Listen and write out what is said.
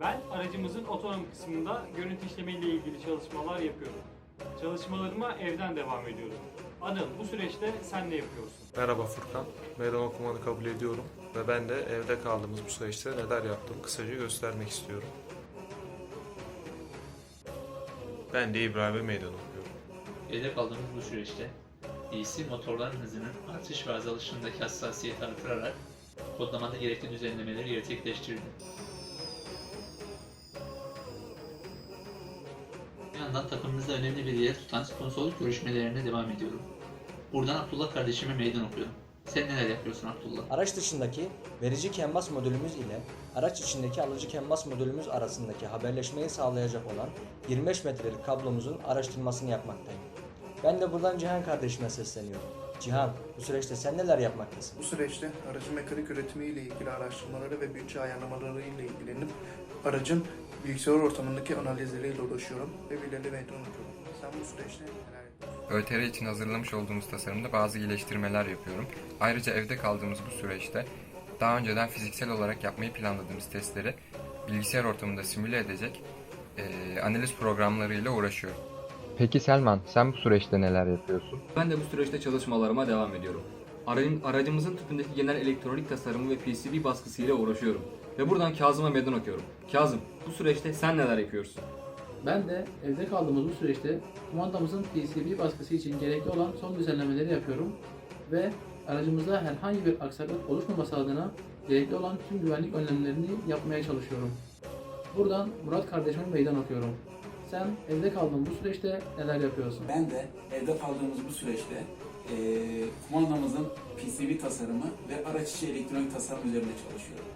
Ben aracımızın otonom kısmında görüntü işleme ile ilgili çalışmalar yapıyorum. Çalışmalarıma evden devam ediyorum. Anıl bu süreçte sen ne yapıyorsun? Merhaba Furkan. Meydan okumanı kabul ediyorum ve ben de evde kaldığımız bu süreçte neler yaptım kısaca göstermek istiyorum. Ben de İbrahim'e meydan okuyorum. Evde kaldığımız bu süreçte DC motorların hızının artış ve azalışındaki hassasiyeti artırarak kodlamada gerekli düzenlemeleri gerçekleştirdim. Yandan takımımızda önemli bir yer tutan sponsorluk görüşmelerine devam ediyorum. Buradan Abdullah kardeşime meydan okuyorum. Sen neler yapıyorsun Abdullah? Araç dışındaki verici kenbas modülümüz ile araç içindeki alıcı kenbas modülümüz arasındaki haberleşmeyi sağlayacak olan 25 metrelik kablomuzun araştırmasını yapmaktayım. Ben de buradan Cihan kardeşime sesleniyorum. Cihan, bu süreçte sen neler yapmaktasın? Bu süreçte aracın mekanik üretimi ile ilgili araştırmaları ve bütçe ayarlamaları ile ilgilenip aracın bilgisayar ortamındaki analizleriyle uğraşıyorum ve birileri meydan okuyorum. Sen bu süreçte neler? ÖTR için hazırlamış olduğumuz tasarımda bazı iyileştirmeler yapıyorum. Ayrıca evde kaldığımız bu süreçte daha önceden fiziksel olarak yapmayı planladığımız testleri bilgisayar ortamında simüle edecek eee, analiz programlarıyla uğraşıyorum. Peki Selman, sen bu süreçte neler yapıyorsun? Ben de bu süreçte çalışmalarıma devam ediyorum. Aracın, aracımızın tüpündeki genel elektronik tasarımı ve PCB baskısıyla uğraşıyorum. Ve buradan Kazım'a meydan okuyorum. Kazım, bu süreçte sen neler yapıyorsun? Ben de evde kaldığımız bu süreçte kumandamızın PCB baskısı için gerekli olan son düzenlemeleri yapıyorum ve aracımızda herhangi bir aksaklık oluşmaması adına gerekli olan tüm güvenlik önlemlerini yapmaya çalışıyorum. Buradan Murat kardeşime meydan okuyorum. Sen evde kaldığın bu süreçte neler yapıyorsun? Ben de evde kaldığımız bu süreçte eee kumandamızın PCB tasarımı ve araç içi elektronik tasarım üzerinde çalışıyorum.